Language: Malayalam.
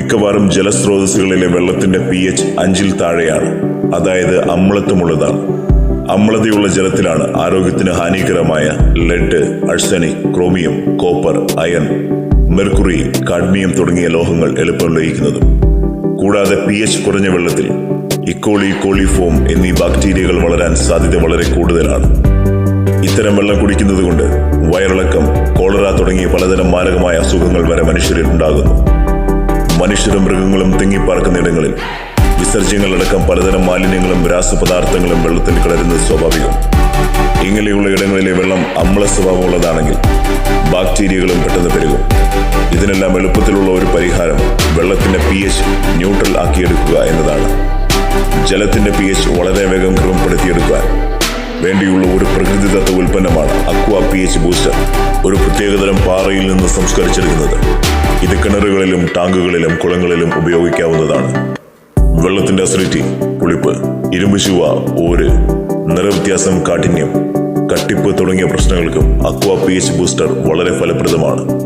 മിക്കവാറും ജലസ്രോതസ്സുകളിലെ വെള്ളത്തിന്റെ പി എച്ച് അഞ്ചിൽ താഴെയാണ്. അതായത് അമ്ലത്വമുള്ളതാണ്. അമ്ലതയുള്ള ജലത്തിലാണ് ആരോഗ്യത്തിന് ഹാനികരമായ lead arsenic chromium copper iron mercury cadmium തുടങ്ങിയ ലോഹങ്ങൾ എളുപ്പം ലയിക്കുന്നതും. കൂടാതെ പി എച്ച് കുറഞ്ഞ വെള്ളത്തിൽ ഇക്കോളി കോളിഫോം എന്നീ ബാക്ടീരിയകൾ വളരാൻ സാധ്യത വളരെ കൂടുതലാണ്. ഇത്തരം വെള്ളം കുടിക്കുന്നത് കൊണ്ട് വയറിളക്കം കോളറ തുടങ്ങിയ പലതരം മാരകമായ അസുഖങ്ങൾ വരെ മനുഷ്യരിൽ ഉണ്ടാകുന്നു. മനുഷ്യരും മൃഗങ്ങളും തിങ്ങിപ്പാർക്കുന്ന ഇടങ്ങളിൽ വിസർജ്യങ്ങളടക്കം പലതരം മാലിന്യങ്ങളും രാസപദാർത്ഥങ്ങളും വെള്ളത്തിൽ കലരുന്നത് സ്വാഭാവികം. ഇങ്ങനെയുള്ള ഇടങ്ങളിലെ വെള്ളം അമ്ല സ്വഭാവമുള്ളതാണെങ്കിൽ ബാക്ടീരിയകളും പെട്ടെന്ന് പെരുകും. ഇതിനെല്ലാം എളുപ്പത്തിലുള്ള ഒരു പരിഹാരം വെള്ളത്തിന്റെ പി എച്ച് ന്യൂട്രൽ ആക്കിയെടുക്കുക എന്നതാണ്. ജലത്തിന്റെ പി എച്ച് വളരെ വേഗം വേണ്ടിയുള്ള ഒരു പ്രകൃതിദത്ത ഉൽപ്പന്നമാണ് അക്വ പി എച്ച് ബൂസ്റ്റർ ഒരു പ്രത്യേകതരം പാറയിൽ നിന്ന് സംസ്കരിച്ചെടുക്കുന്നത്. ഇത് കിണറുകളിലും ടാങ്കുകളിലും കുളങ്ങളിലും ഉപയോഗിക്കാവുന്നതാണ്. വെള്ളത്തിന്റെ അസിഡിറ്റി പുളിപ്പ് ഇരുമ്പ് ചുവ ഓര് നിറവ്യത്യാസം കാഠിന്യം കട്ടിപ്പ് തുടങ്ങിയ പ്രശ്നങ്ങൾക്കും അക്വ പി എച്ച് ബൂസ്റ്റർ വളരെ ഫലപ്രദമാണ്.